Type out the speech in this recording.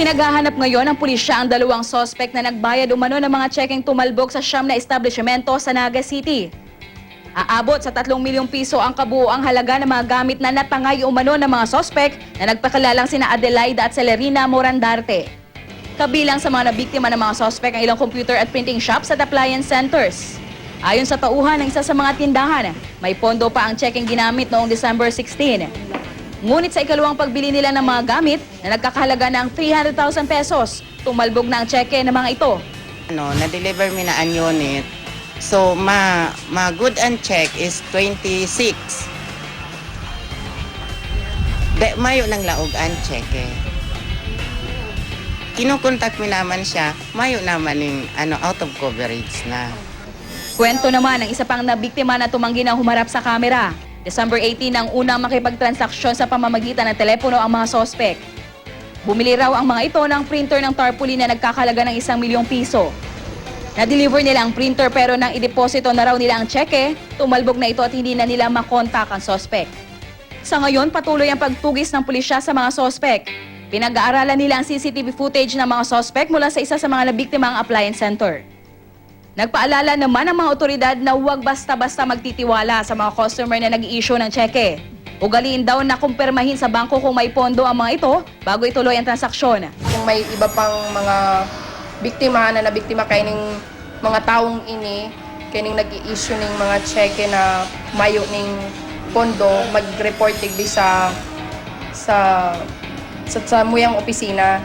Pinaghahanap ngayon ng pulisya ang dalawang sospek na nagbayad umano ng mga checking tumalbog sa siyam na establishmento sa Naga City. Aabot sa 3 milyong piso ang kabuoang halaga ng mga gamit na natangay umano ng mga sospek na nagpakilalang sina Adelaida at Celerina Morandarte. Kabilang sa mga nabiktima ng mga sospek ang ilang computer at printing shops at appliance centers. Ayon sa tauhan ng isa sa mga tindahan, may pondo pa ang checking ginamit noong December 16. Ngunit sa ikalawang pagbili nila ng mga gamit na nagkakahalaga ng 300,000 pesos, tumalbog na ang cheque ng mga ito. ano, na-deliver mi na ang unit. So, ma, ma good and check is 26. De, mayo ng laog ang check eh. Kinukontak mi naman siya, mayo naman yung ano, out of coverage na. Kwento naman ng isa pang nabiktima na tumanggi na humarap sa kamera. December 18 ang unang makipagtransaksyon sa pamamagitan ng telepono ang mga sospek. Bumili raw ang mga ito ng printer ng tarpaulin na nagkakalaga ng isang milyong piso. Na-deliver nila ang printer pero nang ideposito na raw nila ang cheque, tumalbog na ito at hindi na nila makontak ang sospek. Sa ngayon, patuloy ang pagtugis ng pulisya sa mga sospek. Pinag-aaralan nila ang CCTV footage ng mga sospek mula sa isa sa mga nabiktimang appliance center. Nagpaalala naman ang mga otoridad na huwag basta-basta magtitiwala sa mga customer na nag-i-issue ng cheque. Ugaliin daw na kumpirmahin sa bangko kung may pondo ang mga ito bago ituloy ang transaksyon. kung may iba pang mga biktima na nabiktima kay ning mga taong ini kining nag-i-issue ning mga cheque na mayo ning pondo mag-report sa sa sa, sa muyang opisina